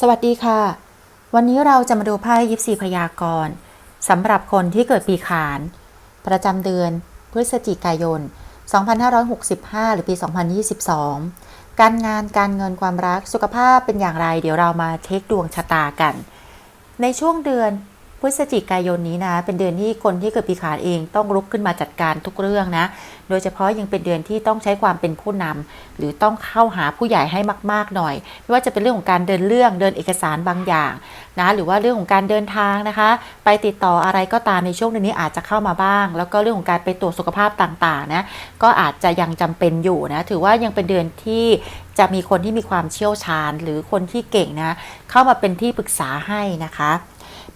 สวัสดีค่ะ วันนี้เราจะมาดูไพ่ยิปซีพยากรณ์สำหรับคนที่เกิดปีขาน ประจำเดือนพฤศจิกายน 2565 หรือปี 2022 การงานการเงินความรักสุขภาพเป็นอย่างไร เดี๋ยวเรามาเช็คดวงชะตากัน ในช่วงเดือน พฤศจิกายนนี้นะ เป็นเดือนที่คนที่เกิดปีขาเองต้องลุกขึ้นมาจัดการทุกเรื่องนะ โดยเฉพาะยังเป็นเดือนที่ต้องใช้ความเป็นผู้นำหรือต้องเข้าหาผู้ใหญ่ให้มาก ๆ หน่อย ไม่ว่าจะเป็นเรื่องของการเดินเรื่องเดินเอกสารบางอย่างนะ หรือว่าเรื่องของการเดินทางนะคะ ไปติดต่ออะไรก็ตามในช่วงเดือนนี้อาจจะเข้ามาบ้าง แล้วก็เรื่องของการไปตรวจสุขภาพต่าง ๆ นะ ก็อาจจะยังจำเป็นอยู่นะ ถือว่ายังเป็นเดือนที่จะมีคนที่มีความเชี่ยวชาญ หรือคนที่เก่งนะ เข้ามาเป็นที่ปรึกษาให้นะคะ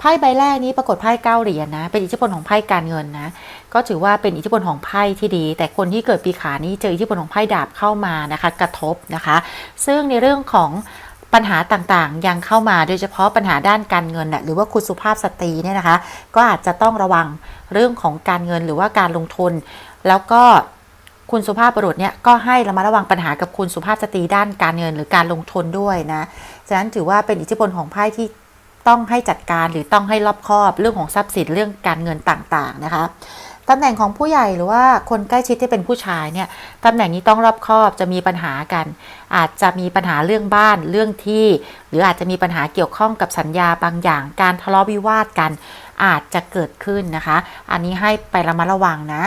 ไพ่ใบแรกนี้ปรากฏไพ่เก้าเหรียญนะ เป็นอิทธิพลของไพ่การเงินนะ ก็ถือว่าเป็นอิทธิพลของไพ่ที่ดี แต่คนที่เกิดปีขานี้เจออิทธิพลของไพ่ดาบเข้ามานะคะ กระทบนะคะ ซึ่งในเรื่องของปัญหาต่างๆ ยังเข้ามาโดยเฉพาะปัญหาด้านการเงินนะหรือว่าคุณสุภาพสตรีเนี่ยนะคะ ก็อาจจะต้องระวังเรื่องของการเงินหรือว่าการลงทุน แล้วก็คุณสุภาพบุรุษเนี่ยก็ให้ระมัดระวังปัญหากับคุณสุภาพสตรีด้านการเงินหรือการลงทุนด้วยนะ ฉะนั้นถือว่าเป็นอิทธิพลของไพ่ที่ ต้องให้จัดการหรือต้องให้รอบคอบเรื่องของทรัพย์สินเรื่องการเงินต่างๆนะคะตำแหน่งของผู้ใหญ่หรือว่าคนใกล้ชิดที่เป็นผู้ชายเนี่ยตำแหน่งนี้ต้องรอบคอบจะมีปัญหากัน อาจจะมีปัญหาเรื่องบ้านเรื่องที่ หรืออาจจะมีปัญหาเกี่ยวข้องกับสัญญาบางอย่าง การทะเลาะวิวาทกัน อาจจะเกิดขึ้นนะคะ อันนี้ให้ไประมัดระวังนะ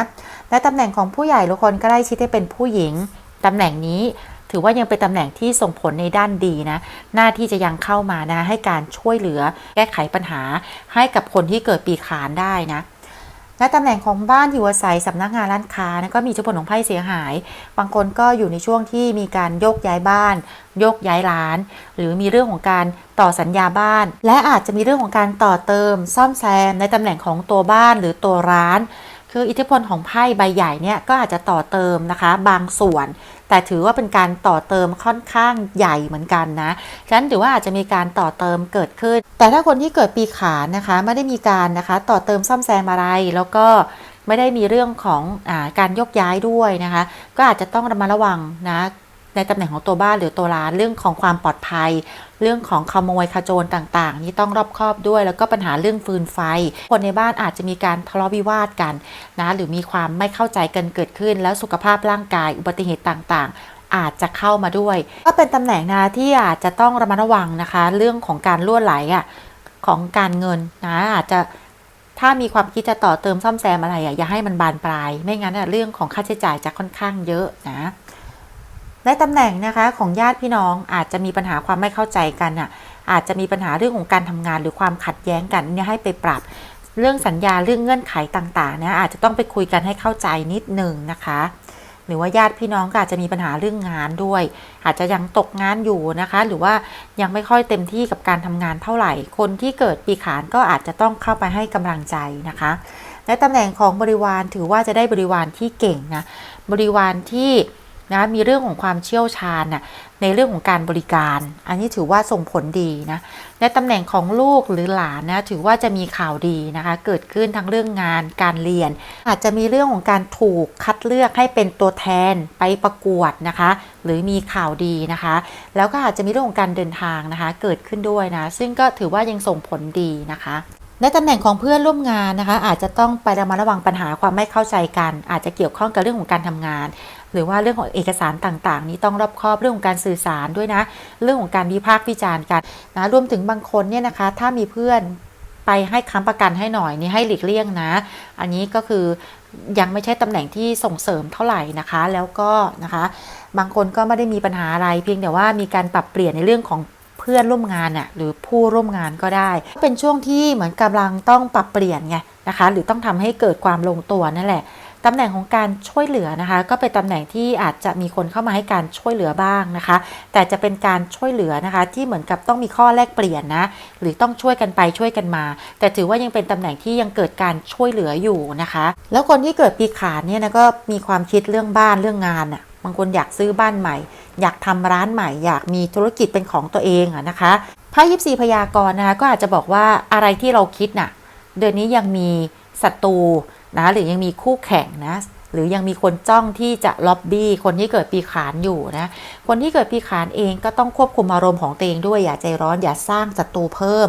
และตำแหน่งของผู้ใหญ่หรือคนใกล้ชิดที่เป็นผู้หญิงตำแหน่งนี้ ถือว่ายังเป็นตำแหน่งที่ส่งผลในด้านดีนะ หน้าที่จะยังเข้ามานะ ให้การช่วยเหลือแก้ไขปัญหา ให้กับคนที่เกิดปีขานได้นะและตำแหน่งของบ้านอยู่อาศัยสำนักงานร้านค้านะก็มีอิทธิพลของไพ่เสียหาย บางคนก็อยู่ในช่วงที่มีการโยกย้ายบ้าน โยกย้ายร้าน หรือมีเรื่องของการต่อสัญญาบ้าน และอาจจะมีเรื่องของการต่อเติม ซ่อมแซมในตำแหน่งของตัวบ้านหรือตัวร้าน คืออิทธิพลของไพ่ใบใหญ่เนี่ยก็อาจจะต่อเติมนะคะ บางส่วน แต่ถือว่าเป็นการต่อเติมค่อนข้างใหญ่เหมือนกันนะฉะนั้นถือว่าอาจจะมีการต่อเติมเกิดขึ้น แต่ถ้าคนที่เกิดปีขานนะคะไม่ได้มีการนะคะต่อเติมซ่อมแซมอะไรแล้วก็ไม่ได้มีเรื่องของอการยกย้ายด้วยนะคะ ก็อาจจะต้องระมัดระวังนะ ในตำแหน่งของตัวบ้านหรือตัวร้านเรื่องของความปลอดภัย เรื่องของขโมยขโจรต่างๆ นี่ต้องรอบคอบด้วย แล้วก็ปัญหาเรื่องฟืนไฟ คนในบ้านอาจจะมีการทะเลาะวิวาทกันนะหรือมีความไม่เข้าใจกันเกิดขึ้น แล้วสุขภาพร่างกายอุบัติเหตุต่างๆอาจจะเข้ามาด้วย ก็เป็นตำแหน่งนะที่อาจจะต้องระมัดระวังนะคะ เรื่องของการล่วไหลอะของการเงินนะอาจจะถ้ามีความคิดจะต่อเติมซ่อมแซมอะไรอะอย่าให้มันบานปลาย ไม่งั้นอะเรื่องของค่าใช้จ่ายจะค่อนข้างเยอะนะ ในตำแหน่งนะคะของญาติพี่น้องอาจจะมีปัญหาความไม่เข้าใจกันอะอาจจะมีปัญหาเรื่องของการทำงานหรือความขัดแย้งกันเนี่ยให้ไปปรับเรื่องสัญญาเรื่องเงื่อนไขต่างๆเนี่ยอาจจะต้องไปคุยกันให้เข้าใจนิดหนึ่งนะคะ หรือว่าญาติพี่น้องก็อาจจะมีปัญหาเรื่องงานด้วย อาจจะยังตกงานอยู่นะคะ หรือว่ายังไม่ค่อยเต็มที่กับการทำงานเท่าไหร่ คนที่เกิดปีขานก็อาจจะต้องเข้าไปให้กำลังใจนะคะและตำแหน่งของบริวารถือว่าจะได้บริวารที่เก่งนะบริวารที่ นะมีเรื่องของความเชี่ยวชาญนะในเรื่องของการบริการ อันนี้ถือว่าส่งผลดีนะในตำแหน่งของลูกหรือหลานนะถือว่าจะมีข่าวดีนะคะ เกิดขึ้นทั้งเรื่องงานการเรียน อาจจะมีเรื่องของการถูกคัดเลือกให้เป็นตัวแทนไปประกวดนะคะ หรือมีข่าวดีนะคะ แล้วก็อาจจะมีเรื่องของการเดินทางนะคะ เกิดขึ้นด้วยนะ ซึ่งก็ถือว่ายังส่งผลดีนะคะในตำแหน่งของเพื่อนร่วมงานนะคะ อาจจะต้องไประมัดระวังปัญหาความไม่เข้าใจกัน อาจจะเกี่ยวข้องกับเรื่องของการทำงาน หรือว่าเรื่องของเอกสารต่างๆ นี้ต้องรอบคอบเรื่องของการสื่อสารด้วยนะ เรื่องของการวิพากษ์วิจารณ์กันนะรวมถึงบางคนเนี่ยนะคะ ถ้ามีเพื่อนไปให้ค้ำประกันให้หน่อยนี่ให้หลีกเลี่ยงนะ อันนี้ก็คือยังไม่ใช่ตำแหน่งที่ส่งเสริมเท่าไหร่นะคะ แล้วก็นะคะ บางคนก็ไม่ได้มีปัญหาอะไร เพียงแต่ว่ามีการปรับเปลี่ยนในเรื่องของเพื่อนร่วมงานน่ะหรือผู้ร่วมงานก็ได้ เป็นช่วงที่เหมือนกำลังต้องปรับเปลี่ยนไงนะคะ หรือต้องทำให้เกิดความลงตัวนั่นแหละ ตำแหน่งของการช่วยเหลือนะคะ ก็เป็นตำแหน่งที่อาจจะมีคนเข้ามาให้การช่วยเหลือบ้างนะคะ แต่จะเป็นการช่วยเหลือนะคะ ที่เหมือนกับต้องมีข้อแลกเปลี่ยนนะ หรือต้องช่วยกันไปช่วยกันมา แต่ถือว่ายังเป็นตำแหน่งที่ยังเกิดการช่วยเหลืออยู่นะคะ แล้วคนที่เกิดปีขานเนี่ยนะก็มีความคิดเรื่องบ้านเรื่องงานอะบางคนอยากซื้อบ้านใหม่ อยากทำร้านใหม่ อยากมีธุรกิจเป็นของตัวเองอะนะคะไพ่ยิปซีพยากรณ์นะคะก็อาจจะบอกว่าอะไรที่เราคิดน่ะ เดือนนี้ยังมีศัตรู นะหรือยังมีคู่แข่งนะหรือยังมีคนจ้องที่จะล็อบบี้คนที่เกิดปีขานอยู่นะคนที่เกิดปีขานเองก็ต้องควบคุมอารมณ์ของตัวเองด้วยอย่าใจร้อนอย่าสร้างศัตรูเพิ่ม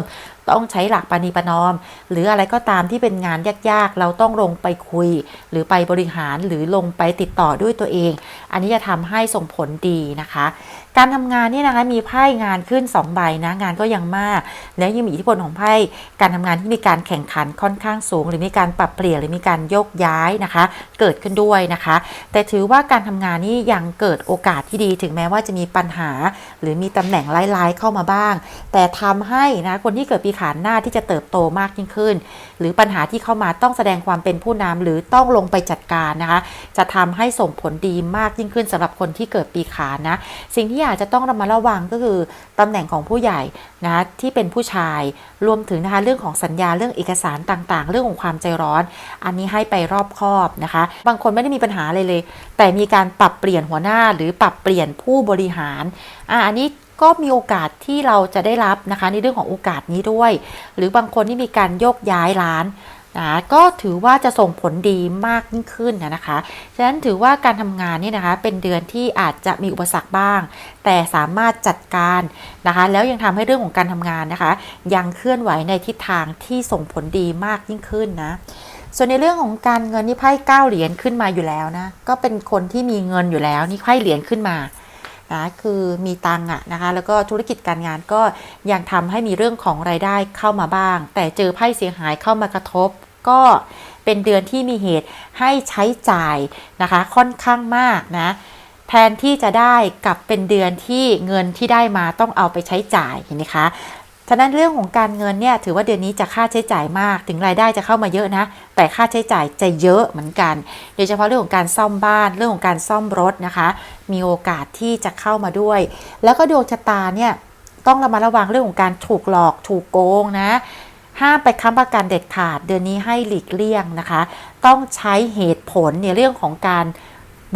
ต้องใช้หลักปณีประนอม หรืออะไรก็ตามที่เป็นงานยากๆ เราต้องลงไปคุย หรือไปบริหารหรือลงไปติดต่อด้วยตัวเอง อันนี้จะทำให้ส่งผลดีนะคะ การทำงานนี่นะคะมีไพ่งานขึ้น2ใบนะงานก็ยังมาก แล้วยังมีอิทธิพลของไพ่การทำงานที่มีการแข่งขันค่อนข้างสูง หรือมีการปรับเปลี่ยนหรือมีการโยกย้ายนะคะ เกิดขึ้นด้วยนะคะ แต่ถือว่าการทำงานนี่ยังเกิดโอกาสที่ดีถึงแม้ว่าจะมีปัญหา หรือมีตำแหน่งร้ายๆเข้ามาบ้าง แต่ทำให้นะคนที่เกิดปีขานหน้าที่จะเติบโตมากยิ่งขึ้นหรือปัญหาที่เข้ามาต้องแสดงความเป็นผู้นำหรือต้องลงไปจัดการนะคะ จะทำให้ส่งผลดีมากยิ่งขึ้นสำหรับคนที่เกิดปีขานนะ สิ่งที่อยาจจะต้องระมัดระวังก็คือตำแหน่งของผู้ใหญ่นะที่เป็นผู้ชายรวมถึงนะคะเรื่องของสัญญาเรื่องเอกสารต่างๆ เรื่องของความใจร้อน อันนี้ให้ไปรอบคอบนะคะ บางคนไม่ได้มีปัญหาเลยเลย แต่มีการปรับเปลี่ยนหัวหน้าหรือปรับเปลี่ยนผู้บริหารอ่าอันนี้ ก็มีโอกาสที่เราจะได้รับนะคะในเรื่องของโอกาสนี้ด้วย หรือบางคนที่มีการโยกย้ายร้านนะก็ถือว่าจะส่งผลดีมากยิ่งขึ้นนะนะคะ ฉะนั้นถือว่าการทำงานนี่นะคะเป็นเดือนที่อาจจะมีอุปสรรคบ้าง แต่สามารถจัดการนะคะ แล้วยังทำให้เรื่องของการทำงานนะคะ ยังเคลื่อนไหวในทิศทางที่ส่งผลดีมากยิ่งขึ้นนะ ส่วนในเรื่องของการเงินนี่ไพ่เก้าเหรียญขึ้นมาอยู่แล้วนะ ก็เป็นคนที่มีเงินอยู่แล้วนี่ไพ่เหรียญขึ้นมา นะคือมีตังค์อะนะคะแล้วก็ธุรกิจการงานก็ยังทำให้มีเรื่องของรายได้เข้ามาบ้าง แต่เจอไพ่เสียหายเข้ามากระทบ ก็เป็นเดือนที่มีเหตุให้ใช้จ่ายนะคะค่อนข้างมากนะแทนที่จะได้กลับเป็นเดือนที่เงินที่ได้มาต้องเอาไปใช้จ่ายเห็นไหมคะ ฉะนั้นเรื่องของการเงินเนี่ยถือว่าเดือนนี้จะค่าใช้จ่ายมาก ถึงรายได้จะเข้ามาเยอะนะ แต่ค่าใช้จ่ายจะเยอะเหมือนกัน โดยเฉพาะเรื่องของการซ่อมบ้านเรื่องของการซ่อมรถนะคะ มีโอกาสที่จะเข้ามาด้วย แล้วก็ดวงชะตาเนี่ยต้องระมัดระวังเรื่องของการถูกหลอกถูกโกงนะห้ามไปค้ำประกันเด็ดขาด เดือนนี้ให้หลีกเลี่ยงนะคะ ต้องใช้เหตุผลในเรื่องของการ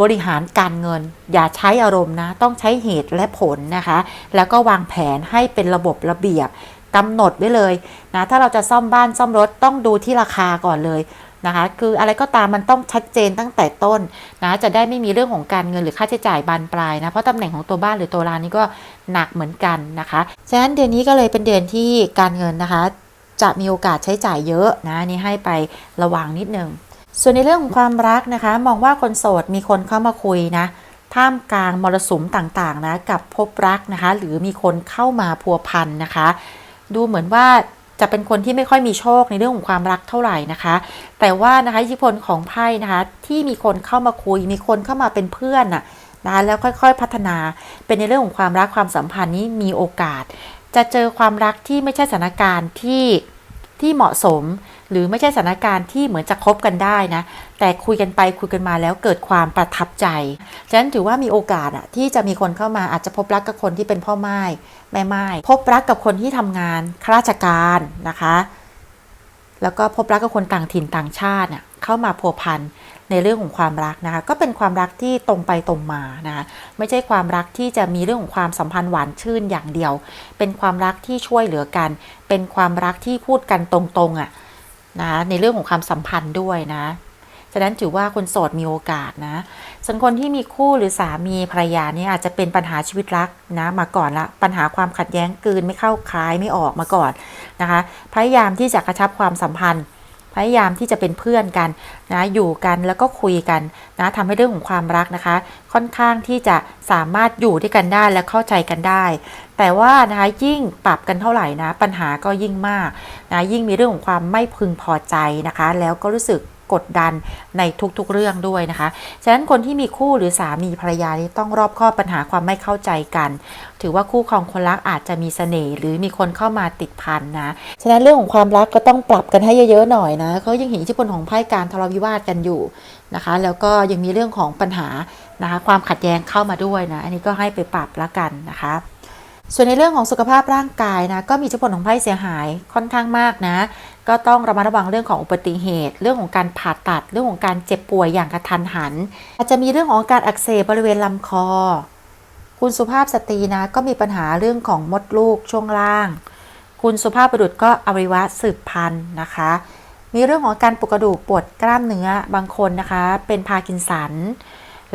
บริหารการเงิน อย่าใช้อารมณ์นะ ต้องใช้เหตุและผลนะคะ แล้วก็วางแผนให้เป็นระบบระเบียบกำหนดไว้เลยนะถ้าเราจะซ่อมบ้านซ่อมรถต้องดูที่ราคาก่อนเลยนะคะคืออะไรก็ตามมันต้องชัดเจนตั้งแต่ต้นนะจะได้ไม่มีเรื่องของการเงินหรือค่าใช้จ่ายบานปลายนะเพราะตำแหน่งของตัวบ้านหรือตัวร้านนี้ก็หนักเหมือนกันนะคะฉะนั้นเดือนนี้ก็เลยเป็นเดือนที่การเงินนะคะ จะมีโอกาสใช้จ่ายเยอะนะนี่ให้ไประวังนิดนึง ส่วนในเรื่องของความรักนะคะ มองว่าคนโสดมีคนเข้ามาคุยนะ ท่ามกลางมรสุมต่างๆนะกับพบรักนะคะ หรือมีคนเข้ามาพัวพันนะคะ ดูเหมือนว่าจะเป็นคนที่ไม่ค่อยมีโชคในเรื่องของความรักเท่าไหร่นะคะ แต่ว่านะคะอิทธิพลของไพ่นะคะที่มีคนเข้ามาคุย มีคนเข้ามาเป็นเพื่อนน่ะนะแล้วค่อยๆพัฒนาเป็นในเรื่องของความรักความสัมพันธ์นี้มีโอกาส จะเจอความรักที่ไม่ใช่สถานการณ์ที่ที่เหมาะสม หรือไม่ใช่สถานการณ์ที่เหมือนจะคบกันได้นะ แต่คุยกันไปคุยกันมาแล้วเกิดความประทับใจ ฉะนั้นถือว่ามีโอกาสอะที่จะมีคนเข้ามาอาจจะพบรักกับคนที่เป็นพ่อไม้แม่ไม้พบรักกับคนที่ทำงานข้าราชการนะคะ แล้วก็พบรักกับคนต่างถิ่นต่างชาติน่ะเข้ามาพัวพันในเรื่องของความรักนะคะก็เป็นความรักที่ตรงไปตรงมานะคะไม่ใช่ความรักที่จะมีเรื่องของความสัมพันธ์หวานชื่นอย่างเดียว เป็นความรักที่ช่วยเหลือกัน เป็นความรักที่พูดกันตรงๆอะ่ะ นะในเรื่องของความสัมพันธ์ด้วยนะฉะนั้นถือว่าคนโสดมีโอกาสนะส่วนคนที่มีคู่หรือสามีภรรยาเนี่ยอาจจะเป็นปัญหาชีวิตรักนะมาก่อนละปัญหาความขัดแย้งกืนไม่เข้าคล้ายไม่ออกมาก่อนนะคะพยายามที่จะกระชับความสัมพันธ์ พยายามที่จะเป็นเพื่อนกันนะอยู่กันแล้วก็คุยกันนะทำให้เรื่องของความรักนะคะ ค่อนข้างที่จะสามารถอยู่ด้วยกันได้และเข้าใจกันได้ แต่ว่านะคะยิ่งปรับกันเท่าไหร่นะ ปัญหาก็ยิ่งมากนะยิ่งมีเรื่องของความไม่พึงพอใจนะคะ แล้วก็รู้สึกกดดันในทุกๆเรื่องด้วยนะคะ ฉะนั้นคนที่มีคู่หรือสามีภรรยานี่ต้องรอบคอบปัญหาความไม่เข้าใจกัน ถือว่าคู่ครองคนรักอาจจะมีเสน่ห์หรือมีคนเข้ามาติดพันนะ ฉะนั้นเรื่องของความรักก็ต้องปรับกันให้เยอะๆหน่อยนะเขายังเห็นอิทธิพลของไพ่การทะเลาะวิวาทกันอยู่นะคะ แล้วก็ยังมีเรื่องของปัญหานะคะความขัดแย้งเข้ามาด้วยนะ อันนี้ก็ให้ไปปรับละกันนะคะ ส่วนในเรื่องของสุขภาพร่างกายนะก็มีอิทธิพลของไพ่เสียหายค่อนข้างมากนะ ก็ต้องระมัดระวังเรื่องของอุบัติเหตุ เรื่องของการผ่าตัด เรื่องของการเจ็บป่วยอย่างกระทันหัน อาจจะมีเรื่องของการอักเสบบริเวณลำคอ คุณสุภาพสตรีนะก็มีปัญหาเรื่องของมดลูกช่วงล่าง คุณสุภาพบุรุษก็อวัยวะสืบพันธุ์นะคะ มีเรื่องของการปวดกระดูกปวดกล้ามเนื้อบางคนนะคะ เป็นพาร์กินสัน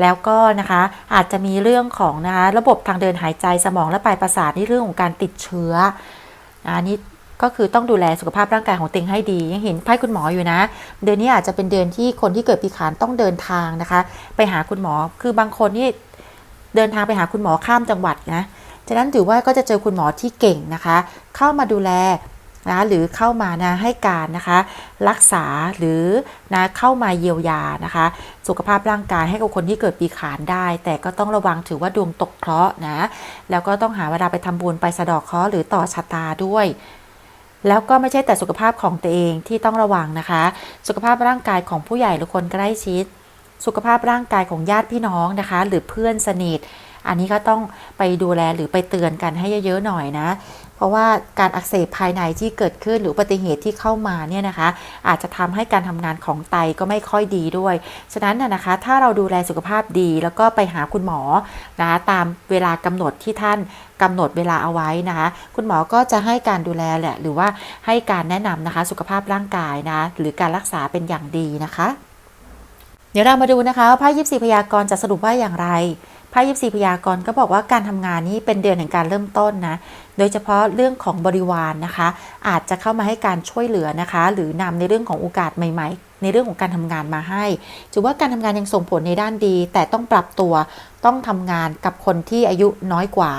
แล้วก็นะคะอาจจะมีเรื่องของนะคะระบบทางเดินหายใจสมองและปลายประสาทในเรื่องของการติดเชื้ออันนี้ก็คือต้องดูแลสุขภาพร่างกายของตัวเองให้ดี ยังเห็นไพ่คุณหมออยู่นะ เดือนนี้อาจจะเป็นเดือนที่คนที่เกิดปีขานต้องเดินทางนะคะ ไปหาคุณหมอคือบางคนนี่เดินทางไปหาคุณหมอข้ามจังหวัดนะฉะนั้นถือว่าก็จะเจอคุณหมอที่เก่งนะคะ เข้ามาดูแล นะหรือเข้ามานะให้การนะคะรักษาหรือนะเข้ามาเยียวยานะคะ สุขภาพร่างกายให้กับคนที่เกิดปีขานได้ แต่ก็ต้องระวังถือว่าดวงตกเคราะห์นะแล้วก็ต้องหาเวลาไปทำบุญไปสะดอกเคราะห์หรือต่อชะตาด้วยแล้วก็ไม่ใช่แต่สุขภาพของตัวเองที่ต้องระวังนะคะ สุขภาพร่างกายของผู้ใหญ่หรือคนใกล้ชิด สุขภาพร่างกายของญาติพี่น้องนะคะ หรือเพื่อนสนิท อันนี้ก็ต้องไปดูแลหรือไปเตือนกันให้เยอะๆหน่อยนะ เพราะว่าการอักเสบภายในที่เกิดขึ้นหรืออุบัติเหตุที่เข้ามาเนี่ยนะคะ อาจจะทำให้การทำงานของไตก็ไม่ค่อยดีด้วย ฉะนั้นนะคะ ถ้าเราดูแลสุขภาพดี แล้วก็ไปหาคุณหมอนะคะตามเวลากำหนดที่ท่านกำหนดเวลาเอาไว้นะคะ คุณหมอก็จะให้การดูแลแหละ หรือว่าให้การแนะนำนะคะ สุขภาพร่างกายนะ หรือการรักษาเป็นอย่างดีนะคะ เดี๋ยวเรามาดูนะคะว่าไพ่ยิปซีพยากรณ์จะสรุปว่าอย่างไร พระยิปซีพยากรณ์ก็บอกว่าการทำงานนี้เป็นเดือนแห่งการเริ่มต้นนะ โดยเฉพาะเรื่องของบริวารนนะคะ อาจจะเข้ามาให้การช่วยเหลือนะคะ หรือนำในเรื่องของโอกาสใหม่ๆ ในเรื่องของการทำงานมาให้ถือว่าการทำงานยังส่งผลในด้านดี แต่ต้องปรับตัวต้องทำงานกับคนที่อายุน้อยกว่า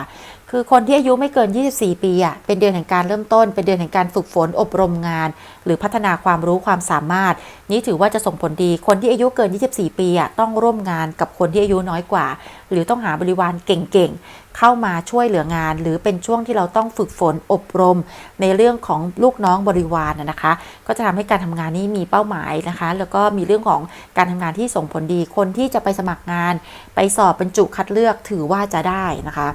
คือคนที่อายุไม่เกิน 24 ปีอะเป็นเดือนแห่งการเริ่มต้น เป็นเดือนแห่งการฝึกฝนอบรมงาน หรือพัฒนาความรู้ความสามารถ นี้ถือว่าจะส่งผลดี คนที่อายุเกิน 24 ปีอะต้องร่วมงานกับคนที่อายุน้อยกว่า หรือต้องหาบริวารเก่งๆ เข้ามาช่วยเหลืองาน หรือเป็นช่วงที่เราต้องฝึกฝนอบรม ในเรื่องของลูกน้องบริวารนะนะคะ ก็จะทำให้การทำงานนี้มีเป้าหมายนะคะ แล้วก็มีเรื่องของการทำงานที่ส่งผลดี คนที่จะไปสมัครงาน ไปสอบบรรจุคัดเลือกถือว่าจะได้นะคะ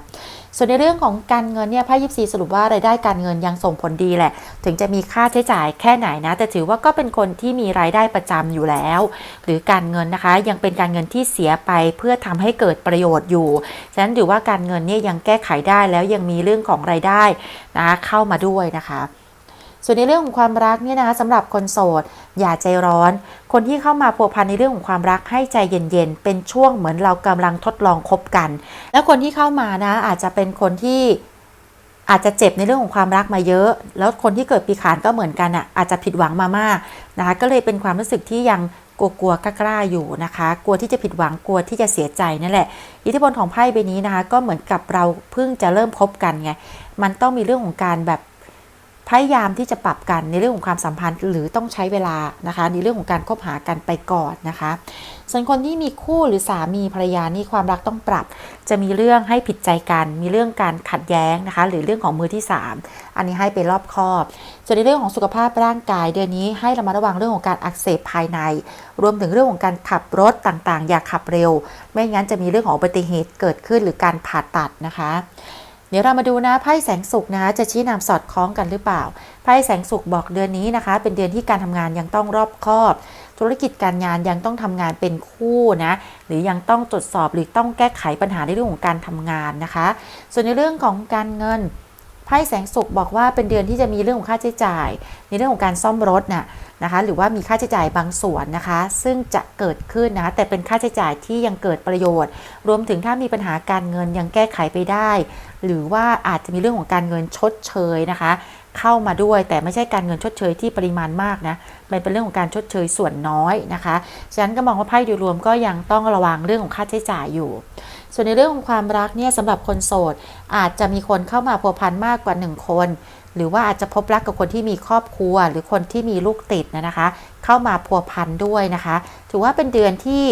ส่วนในเรื่องของการเงินเนี่ยไพ่ยิปซีสรุปว่ารายได้การเงินยังส่งผลดีแหละ ถึงจะมีค่าใช้จ่ายแค่ไหนนะ แต่ถือว่าก็เป็นคนที่มีรายได้ประจำอยู่แล้ว หรือการเงินนะคะยังเป็นการเงินที่เสียไปเพื่อทำให้เกิดประโยชน์อยู่ ฉะนั้นถือว่าการเงินเนี่ยยังแก้ไขได้แล้วยังมีเรื่องของรายได้นะคะเข้ามาด้วยนะคะ ส่วนในเรื่องของความรักเนี่ยนะคะสำหรับคนโสด อย่าใจร้อน คนที่เข้ามาพัวพันในเรื่องของความรักให้ใจเย็นๆ เป็นช่วงเหมือนเรากำลังทดลองคบกัน แล้วคนที่เข้ามานะอาจจะเป็นคนที่อาจจะเจ็บในเรื่องของความรักมาเยอะ แล้วคนที่เกิดปีขานก็เหมือนกันอะอาจจะผิดหวังมามากนะคะก็เลยเป็นความรู้สึกที่ยังกลัวๆกล้าๆอยู่นะคะ กลัวที่จะผิดหวังกลัวที่จะเสียใจนั่นแหละ อิทธิพลของไพ่ใบนี้นะคะ ก็เหมือนกับเราเพิ่งจะเริ่มคบกันไง มันต้องมีเรื่องของการแบบ พยายามที่จะปรับกันในเรื่องของความสัมพันธ์หรือต้องใช้เวลานะคะ ในเรื่องของการคบหากันไปก่อนนะคะ ส่วนคนที่มีคู่หรือสามีภรรยานี่ความรักต้องปรับ จะมีเรื่องให้ผิดใจกัน มีเรื่องการขัดแย้งนะคะ หรือเรื่องของมือที่ 3 อันนี้ให้ไปรอบคอบส่วนในเรื่องของสุขภาพร่างกาย เดือนนี้ให้ระมัดระวังเรื่องของการอักเสบภายใน รวมถึงเรื่องของการขับรถต่างๆ อย่าขับเร็ว ไม่งั้นจะมีเรื่องของอุบัติเหตุเกิดขึ้นหรือการผ่าตัดนะคะ เดี๋ยวเรามาดูนะไพ่แสงสุกนะจะชี้นำสอดคล้องกันหรือเปล่าไพ่แสงสุกบอกเดือนนี้นะคะ เป็นเดือนที่การทำงานยังต้องรอบคอบ ธุรกิจการงานยังต้องทำงานเป็นคู่นะหรือยังต้องตรวจสอบหรือต้องแก้ไขปัญหาในเรื่องของการทำงานนะคะ ส่วนในเรื่องของการเงิน พ่แสงสุกบอกว่าเป็นเดือนที่จะมีเรื่องของค่าใช้จ่าย ในเรื่องของการซ่อมรถน่ะนะคะ หรือว่ามีค่าใช้จ่ายบางส่วนนะคะ ซึ่งจะเกิดขึ้นนะะแต่เป็นค่าใช้จ่ายที่ยังเกิดประโยชน์ รวมถึงถ้ามีปัญหาการเงินยังแก้ไขไปได้ หรือว่าอาจจะมีเรื่องของการเงินชดเชยนะคะ เข้ามาด้วย แต่ไม่ใช่การเงินชดเชยที่ปริมาณมากนะมันเป็นเรื่องของการชดเชยส่วนน้อยนะคะฉะนั้นก็มองว่าไพ่โดยรวมก็ยังต้องระวังเรื่องของค่าใช้จ่ายอยู่ ส่วนในเรื่องของความรักเนี่ยสำหรับคนโสด อาจจะมีคนเข้ามาพัวพันมากกว่า 1 คน หรือว่าอาจจะพบรักกับคนที่มีครอบครัว หรือคนที่มีลูกติดนะนะคะ เข้ามาพัวพันด้วยนะคะ ถือว่าเป็นเดือนที่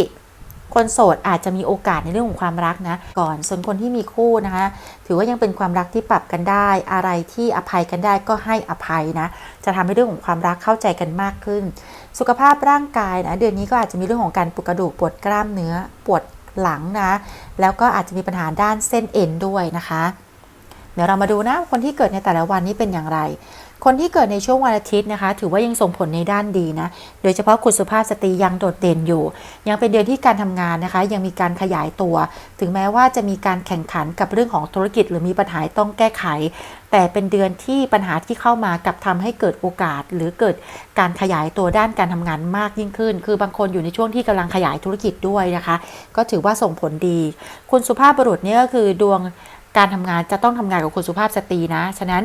คนโสดอาจจะมีโอกาสในเรื่องของความรักนะ ก่อนส่วนคนที่มีคู่นะคะ ถือว่ายังเป็นความรักที่ปรับกันได้ อะไรที่อภัยกันได้ก็ให้อภัยนะ จะทำให้เรื่องของความรักเข้าใจกันมากขึ้น สุขภาพร่างกายนะ เดือนนี้ก็อาจจะมีเรื่องของการปวดกระดูกปวดกล้ามเนื้อปวดหลังนะ แล้วก็อาจจะมีปัญหาด้านเส้นเอ็นด้วยนะคะ เดี๋ยวเรามาดูนะคนที่เกิดในแต่ละวันนี้เป็นอย่างไร คนที่เกิดในช่วงวันอาทิตย์นะคะ ถือว่ายังส่งผลในด้านดีนะ โดยเฉพาะคุณสุภาพสตรียังโดดเด่นอยู่ ยังเป็นเดือนที่การทำงานนะคะ ยังมีการขยายตัว ถึงแม้ว่าจะมีการแข่งขันกับเรื่องของธุรกิจ หรือมีปัญหาต้องแก้ไข แต่เป็นเดือนที่ปัญหาที่เข้ามากับทำให้เกิดโอกาส หรือเกิดการขยายตัวด้านการทำงานมากยิ่งขึ้น คือบางคนอยู่ในช่วงที่กำลังขยายธุรกิจด้วยนะคะ ก็ถือว่าส่งผลดี คุณสุภาพบุรุษเนี่ยก็คือดวง การทำงานจะต้องทำงานกับคุณสุภาพสตรีนะ ฉะนั้น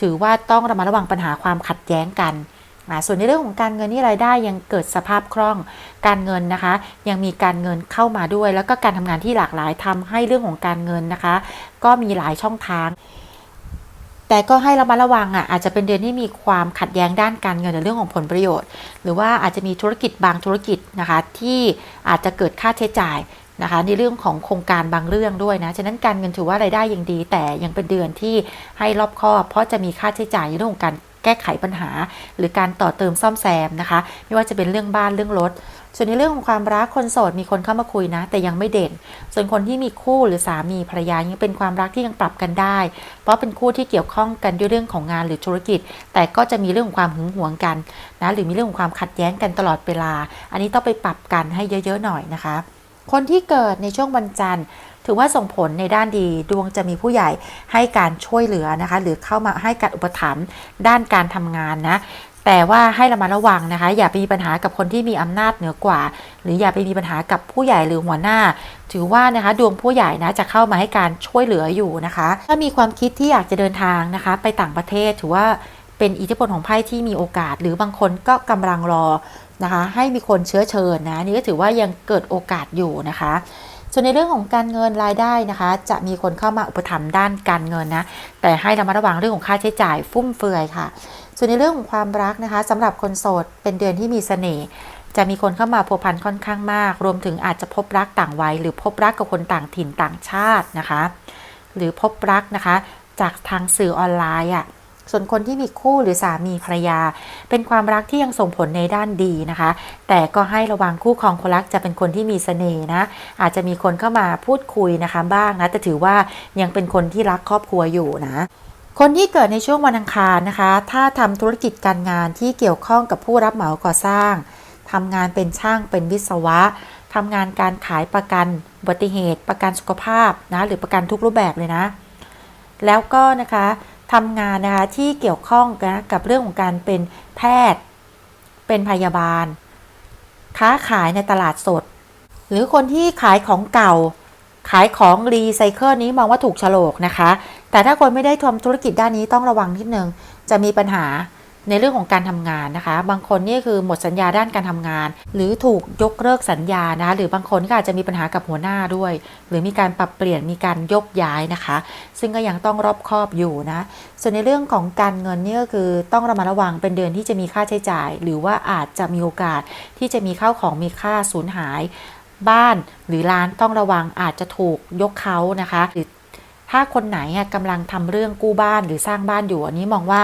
ถือว่าต้องระมัดระวังปัญหาความขัดแย้งกันอ่าส่วนในเรื่องของการเงินนี่รายได้ยังเกิดสภาพคล่อง การเงินนะคะ ยังมีการเงินเข้ามาด้วย แล้วก็การทำงานที่หลากหลายทำให้เรื่องของการเงินนะคะ ก็มีหลายช่องทาง แต่ก็ให้ระมัดระวังอะอาจจะเป็นเดือนที่มีความขัดแย้งด้านการเงินในเรื่องของผลประโยชน์ หรือว่าอาจจะมีธุรกิจบางธุรกิจนะคะที่อาจจะเกิดค่าใช้จ่าย นะคะในเรื่องของโครงการบางเรื่องด้วยนะ ฉะนั้นการเงินถือว่ารายได้ยังดี แต่ยังเป็นเดือนที่ให้รอบคอบเพราะจะมีค่าใช้จ่ายในเรื่องของการแก้ไขปัญหา หรือการต่อเติมซ่อมแซมนะคะ ไม่ว่าจะเป็นเรื่องบ้านเรื่องรถ ส่วนในเรื่องของความรักคนโสดมีคนเข้ามาคุยนะ แต่ยังไม่เด่น ส่วนคนที่มีคู่หรือสามีภรรยายังเป็นความรักที่ยังปรับกันได้ เพราะเป็นคู่ที่เกี่ยวข้องกันด้วยเรื่องของงานหรือธุรกิจ แต่ก็จะมีเรื่องของความหึงหวงกันนะหรือมีเรื่องของความขัดแย้งกันตลอดเวลา อันนี้ต้องไปปรับกันให้เยอะๆหน่อยนะคะ คนที่เกิดในช่วงวันจันทร์ ถือว่าส่งผลในด้านดีดวงจะมีผู้ใหญ่ให้การช่วยเหลือนะคะ หรือเข้ามาให้การอุปถัมภ์ด้านการทำงานนะแต่ว่าให้ระมัดระวังนะคะ อย่าไปมีปัญหากับคนที่มีอำนาจเหนือกว่า หรืออย่าไปมีปัญหากับผู้ใหญ่หรือหัวหน้า ถือว่านะคะดวงผู้ใหญ่นะจะเข้ามาให้การช่วยเหลืออยู่นะคะ ถ้ามีความคิดที่อยากจะเดินทางนะคะ ไปต่างประเทศถือว่าเป็นอิทธิพลของไพ่ที่มีโอกาส หรือบางคนก็กำลังรอ นะคะให้มีคนเชื้อเชิญนะนี่ก็ถือว่ายังเกิดโอกาสอยู่นะคะ ส่วนในเรื่องของการเงินรายได้นะคะ จะมีคนเข้ามาอุปถัมภ์ด้านการเงินนะแต่ให้ระมัดระวังเรื่องของค่าใช้จ่ายฟุ่มเฟือยค่ะ ส่วนในเรื่องของความรักนะคะสำหรับคนโสดเป็นเดือนที่มีเสน่ห์จะมีคนเข้ามาพัวพันค่อนข้างมาก รวมถึงอาจจะพบรักต่างวัย หรือพบรักกับคนต่างถิ่นต่างชาตินะคะ หรือพบรักนะคะ จากทางสื่อออนไลน์อะ ส่วนคนที่มีคู่หรือสามีภรรยา เป็นความรักที่ยังส่งผลในด้านดีนะคะ แต่ก็ให้ระวังคู่ครองคนรักจะเป็นคนที่มีเสน่ห์นะ อาจจะมีคนเข้ามาพูดคุยนะคะบ้างนะแต่ถือว่ายังเป็นคนที่รักครอบครัวอยู่นะคนที่เกิดในช่วงวันอังคารนะคะ ถ้าทำธุรกิจการงานที่เกี่ยวข้องกับผู้รับเหมาก่อสร้างทำงานเป็นช่างเป็นวิศวะทำงานการขายประกันอุบัติเหตุ ประกันสุขภาพนะหรือประกันทุกรูปแบบเลยนะ แล้วก็นะคะ ทำงานนะคะที่เกี่ยวข้องนะกับเรื่องของการเป็นแพทย์ เป็นพยาบาล ค้าขายในตลาดสด หรือคนที่ขายของเก่า ขายของรีไซเคิลนี้มองว่าถูกฉลกนะคะ แต่ถ้าคนไม่ได้ทำธุรกิจด้านนี้ต้องระวังนิดนึงจะมีปัญหา ในเรื่องของการทำงานนะคะ บางคนนี่คือหมดสัญญาด้านการทำงาน หรือถูกยกเลิกสัญญานะคะหรือบางคนก็อาจจะมีปัญหากับหัวหน้าด้วย หรือมีการปรับเปลี่ยนมีการยกย้ายนะคะ ซึ่งก็ยังต้องรอบคอบอยู่นะส่วนในเรื่องของการเงินนี่ก็คือต้องระมัดระวังเป็นเดือนที่จะมีค่าใช้จ่าย หรือว่าอาจจะมีโอกาสที่จะมีข้าวของมีค่าสูญหายบ้านหรือร้านต้องระวังอาจจะถูกยกเขานะคะ หรือ ถ้าคนไหนอะกำลังทำเรื่องกู้บ้านหรือสร้างบ้านอยู่อันนี้มองว่า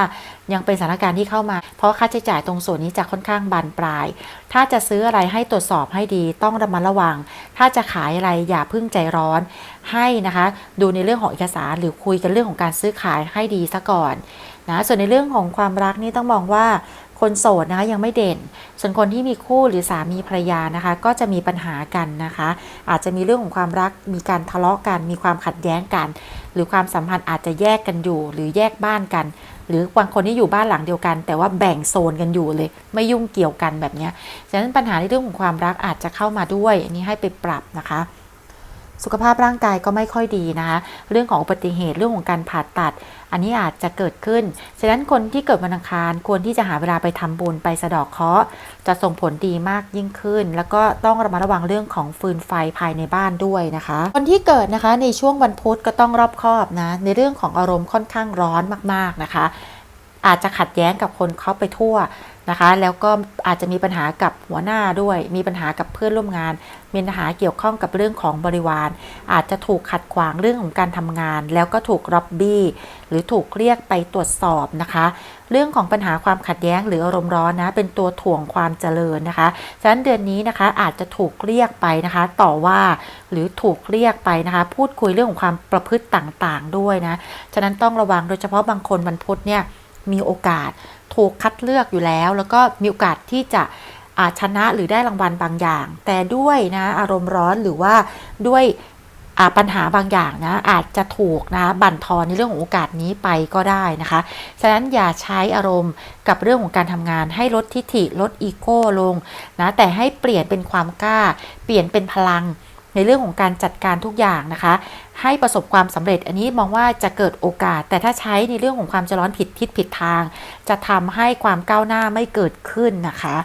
ยังเป็นสถานการณ์ที่เข้ามา เพราะค่าใช้จ่ายตรงส่วนนี้จะค่อนข้างบานปลาย ถ้าจะซื้ออะไรให้ตรวจสอบให้ดีต้องระมัดระวัง ถ้าจะขายอะไรอย่าพิ่งใจร้อน ให้นะคะ ดูในเรื่องของเอกสารหรือคุยกันเรื่องของการซื้อขายให้ดีซะก่อนนะส่วนในเรื่องของความรักนี่ต้องมองว่า คนโสดนะคะยังไม่เด่น ส่วนคนที่มีคู่หรือสามีภรรยานะคะ ก็จะมีปัญหากันนะคะ อาจจะมีเรื่องของความรักมีการทะเลาะกัน มีความขัดแย้งกัน หรือความสัมพันธ์อาจจะแยกกันอยู่ หรือแยกบ้านกัน หรือบางคนที่อยู่บ้านหลังเดียวกัน แต่ว่าแบ่งโซนกันอยู่เลย ไม่ยุ่งเกี่ยวกันแบบนี้ฉะนั้นปัญหาในเรื่องของความรักอาจจะเข้ามาด้วยอันนี้ให้ไปปรับนะคะ สุขภาพร่างกายก็ไม่ค่อยดีนะคะเรื่องของอุบัติเหตุเรื่องของการผ่าตัด อันนี้อาจจะเกิดขึ้น ฉะนั้นคนที่เกิดวันอังคารควรที่จะหาเวลาไปทำบุญไปสะดอกเคราะห์จะส่งผลดีมากยิ่งขึ้น แล้วก็ต้องระมัดระวังเรื่องของฟืนไฟภายในบ้านด้วยนะคะ คนที่เกิดนะคะในช่วงวันพุธก็ต้องรอบคอบนะในเรื่องของอารมณ์ค่อนข้างร้อนมากๆนะคะ อาจจะขัดแย้งกับคนเขาไปทั่วนะคะแล้วก็อาจจะมีปัญหากับหัวหน้าด้วย มีปัญหากับเพื่อนร่วมงาน มีปัญหาเกี่ยวข้องกับเรื่องของบริวาร อาจจะถูกขัดขวางเรื่องของการทำงาน แล้วก็ถูกรับบี้หรือถูกเรียกไปตรวจสอบนะคะ เรื่องของปัญหาความขัดแย้งหรืออารมณ์ร้อนนะ เป็นตัวถ่วงความเจริญนะคะฉะนั้นเดือนนี้นะคะอาจจะถูกเรียกไปนะคะ ต่อว่าหรือถูกเรียกไปนะคะ พูดคุยเรื่องของความประพฤติต่างๆ ด้วยนะฉะนั้นต้องระวังโดยเฉพาะบางคนวันพุธเนี่ยมีโอกาสถูกคัดเลือกอยู่แล้ว แล้วก็มีโอกาสที่จะ ชนะหรือได้รางวัลบางอย่าง แต่ด้วยนะอารมณ์ร้อนหรือว่าด้วยปัญหาบางอย่างนะอาจจะถูกนะบั่นทอนในเรื่องของโอกาสนี้ไปก็ได้นะคะ ฉะนั้นอย่าใช้อารมณ์กับเรื่องของการทำงานให้ลดทิฐิลดอีโก้ลงนะแต่ให้เปลี่ยนเป็นความกล้า เปลี่ยนเป็นพลังในเรื่องของการจัดการทุกอย่างนะคะ ให้ประสบความสำเร็จ อันนี้มองว่าจะเกิดโอกาส แต่ถ้าใช้ในเรื่องของความจะร้อนผิดทิศผิดทาง จะทำให้ความก้าวหน้าไม่เกิดขึ้นนะคะ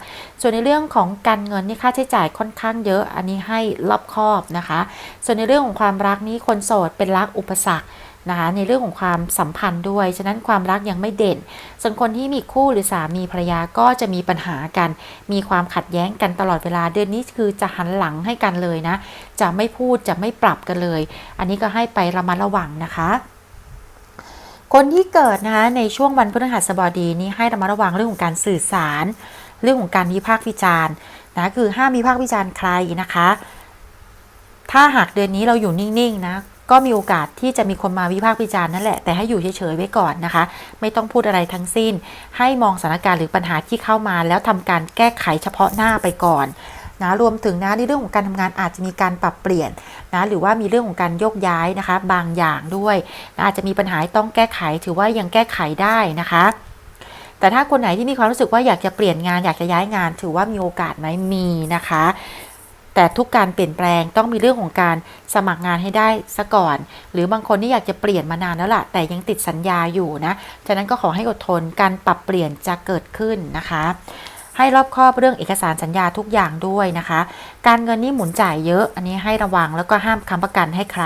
ส่วนในเรื่องของการเงินนี่ค่าใช้จ่ายค่อนข้างเยอะ อันนี้ให้รอบคอบนะคะ ส่วนในเรื่องของความรักนี้คนโสดเป็นรักอุปสรรค นะคะในเรื่องของความสัมพันธ์ด้วย ฉะนั้นความรักยังไม่เด่น ส่วนคนที่มีคู่หรือสามีภรรยาก็จะมีปัญหากัน มีความขัดแย้งกันตลอดเวลาเดือนนี้คือจะหันหลังให้กันเลยนะ จะไม่พูดจะไม่ปรับกันเลย อันนี้ก็ให้ไประมัดระวังนะคะคนที่เกิดนะคะในช่วงวันพฤหัสบดีนี้ให้ระมัดระวังเรื่องของการสื่อสาร เรื่องของการวิพากษ์วิจารณ์นะคือห้ามวิพากษ์วิจารณ์ใครนะคะ ถ้าหากเดือนนี้เราอยู่นิ่งๆนะ ก็มีโอกาสที่จะมีคนมาวิพากษ์วิจารณ์นั่นแหละ แต่ให้อยู่เฉยๆไว้ก่อนนะคะ ไม่ต้องพูดอะไรทั้งสิ้น ให้มองสถานการณ์หรือปัญหาที่เข้ามา แล้วทำการแก้ไขเฉพาะหน้าไปก่อนนะรวมถึงนะในเรื่องของการทำงานอาจจะมีการปรับเปลี่ยนนะหรือว่ามีเรื่องของการโยกย้ายนะคะ บางอย่างด้วยนะอาจจะมีปัญหาต้องแก้ไขถือว่ายังแก้ไขได้นะคะ แต่ถ้าคนไหนที่มีความรู้สึกว่าอยากจะเปลี่ยนงานอยากจะย้ายงาน ถือว่ามีโอกาสไหมมีนะคะ แต่ทุกการเปลี่ยนแปลงต้องมีเรื่องของการสมัครงานให้ได้ซะก่อน หรือบางคนที่อยากจะเปลี่ยนมานานแล้วล่ะ แต่ยังติดสัญญาอยู่นะ ฉะนั้นก็ขอให้อดทนการปรับเปลี่ยนจะเกิดขึ้นนะคะ ให้รอบคอบเรื่องเอกสารสัญญาทุกอย่างด้วยนะคะ การเงินนี่หมุนจ่ายเยอะ อันนี้ให้ระวังแล้วก็ห้ามค้ำประกันให้ใคร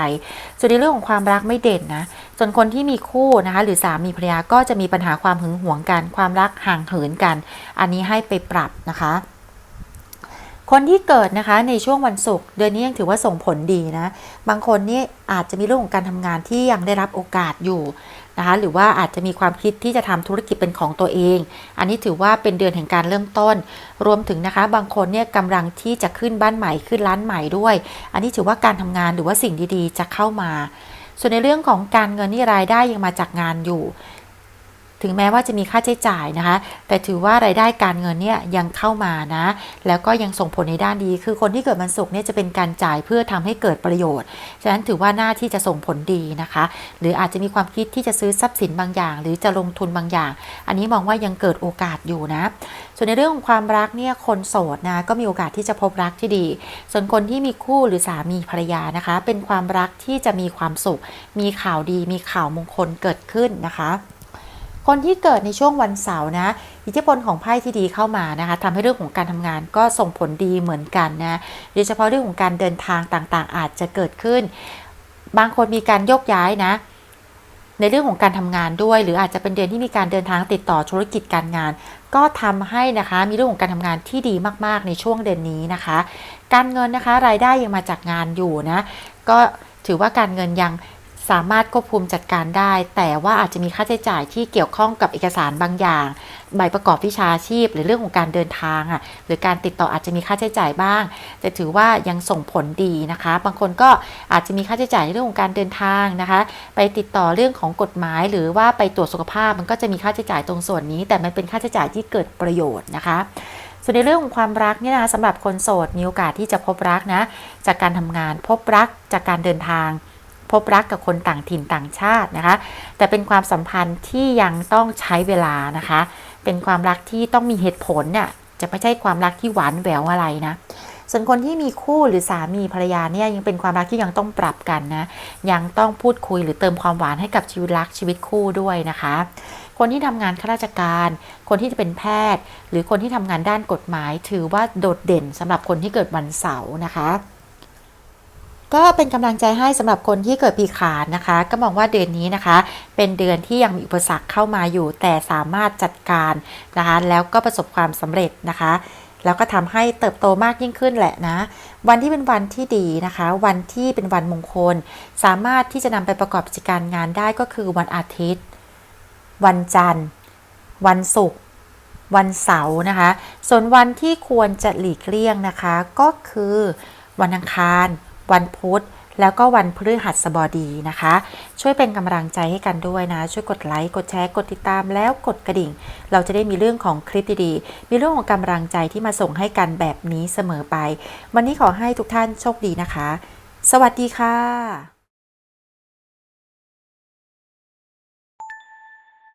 ส่วนในเรื่องของความรักไม่เด่นนะส่วนคนที่มีคู่นะคะ หรือสามีภรรยาก็จะมีปัญหาความหึงหวงกัน ความรักห่างเหินกัน อันนี้ให้ไปปรับนะคะ คนที่เกิดนะคะในช่วงวันศุกร์เดือนนี้ยังถือว่าส่งผลดีนะ บางคนนี่อาจจะมีเรื่องของการทำงานที่ยังได้รับโอกาสอยู่นะคะหรือว่าอาจจะมีความคิดที่จะทำธุรกิจเป็นของตัวเอง อันนี้ถือว่าเป็นเดือนแห่งการเริ่มต้น รวมถึงนะคะ บางคนเนี่ยกำลังที่จะขึ้นบ้านใหม่ขึ้นร้านใหม่ด้วย อันนี้ถือว่าการทำงานหรือว่าสิ่งดีๆ จะเข้ามา ส่วนในเรื่องของการเงินนี่รายได้ยังมาจากงานอยู่ ถึงแม้ว่าจะมีค่าใช้จ่ายนะคะ แต่ถือว่ารายได้การเงินเนี่ยยังเข้ามานะ แล้วก็ยังส่งผลในด้านดี คือคนที่เกิดวันศุกร์เนี่ยจะเป็นการจ่ายเพื่อทำให้เกิดประโยชน์ ฉะนั้นถือว่าหน้าที่จะส่งผลดีนะคะ หรืออาจจะมีความคิดที่จะซื้อทรัพย์สินบางอย่าง หรือจะลงทุนบางอย่าง อันนี้มองว่ายังเกิดโอกาสอยู่นะ ส่วนในเรื่องของความรักเนี่ยคนโสดนะก็มีโอกาสที่จะพบรักที่ดี ส่วนคนที่มีคู่หรือสามีภรรยานะคะ เป็นความรักที่จะมีความสุข มีข่าวดี มีข่าวมงคลเกิดขึ้นนะคะ คนที่เกิดในช่วงวันเสาร์นะอิทธิพลของไพ่ที่ดีเข้ามานะคะทำให้เรื่องของการทำงานก็ส่งผลดีเหมือนกันนะโดยเฉพาะเรื่องของการเดินทางต่างๆ อาจจะเกิดขึ้น บางคนมีการโยกย้ายนะ ในเรื่องของการทำงานด้วย หรืออาจจะเป็นเดือนที่มีการเดินทางติดต่อธุรกิจการงาน ก็ทำให้นะคะมีเรื่องของการทำงานที่ดีมากๆ ในช่วงเดือนนี้นะคะ การเงินนะคะรายได้ยังมาจากงานอยู่นะก็ถือว่าการเงินยัง สามารถควบคุมจัดการได้ แต่ว่าอาจจะมีค่าใช้จ่ายที่เกี่ยวข้องกับเอกสารบางอย่าง ใบประกอบวิชาชีพ หรือเรื่องของการเดินทางอะหรือการติดต่ออาจจะมีค่าใช้จ่ายบ้าง แต่ถือว่ายังส่งผลดีนะคะ บางคนก็อาจจะมีค่าใช้จ่ายในเรื่องของการเดินทางนะคะ ไปติดต่อเรื่องของกฎหมาย หรือว่าไปตรวจสุขภาพมันก็จะมีค่าใช้จ่ายตรงส่วนนี้ แต่มันเป็นค่าใช้จ่ายที่เกิดประโยชน์นะคะส่วนในเรื่องของความรักเนี่ยนะสำหรับคนโสดมีโอกาสที่จะพบรักนะ จากการทำงานพบรักจากการเดินทาง พบรักกับคนต่างถิ่นต่างชาตินะคะ แต่เป็นความสัมพันธ์ที่ยังต้องใช้เวลานะคะ เป็นความรักที่ต้องมีเหตุผลเนี่ยจะไม่ใช่ความรักที่หวานแหววอะไรนะส่วนคนที่มีคู่หรือสามีภรรยาเนี่ยยังเป็นความรักที่ยังต้องปรับกันนะ ยังต้องพูดคุยหรือเติมความหวานให้กับชีวิตรักชีวิตคู่ด้วยนะคะ คนที่ทำงานข้าราชการ คนที่จะเป็นแพทย์ หรือคนที่ทำงานด้านกฎหมาย ถือว่าโดดเด่นสำหรับคนที่เกิดวันเสาร์นะคะ ก็เป็นกำลังใจให้สำหรับคนที่เกิดปีขานนะคะ ก็มองว่าเดือนนี้นะคะ เป็นเดือนที่ยังมีอุปสรรคเข้ามาอยู่ แต่สามารถจัดการนะคะ แล้วก็ประสบความสำเร็จนะคะ แล้วก็ทำให้เติบโตมากยิ่งขึ้นแหละนะ วันที่เป็นวันที่ดีนะคะ วันที่เป็นวันมงคล สามารถที่จะนำไปประกอบกิจการงานได้ก็คือวันอาทิตย์ วันจันทร์ วันศุกร์วันเสาร์นะคะ ส่วนวันที่ควรจะหลีกเลี่ยงนะคะ ก็คือวันอังคาร วันพุธแล้วก็วันพฤหัสบดีนะคะ ช่วยเป็นกำลังใจให้กันด้วยนะ ช่วยกดไลค์กดแชร์กดติดตามแล้วกดกระดิ่ง เราจะได้มีเรื่องของคลิปดีๆ มีเรื่องของกำลังใจที่มาส่งให้กันแบบนี้เสมอไป วันนี้ขอให้ทุกท่านโชคดีนะคะ สวัสดีค่ะ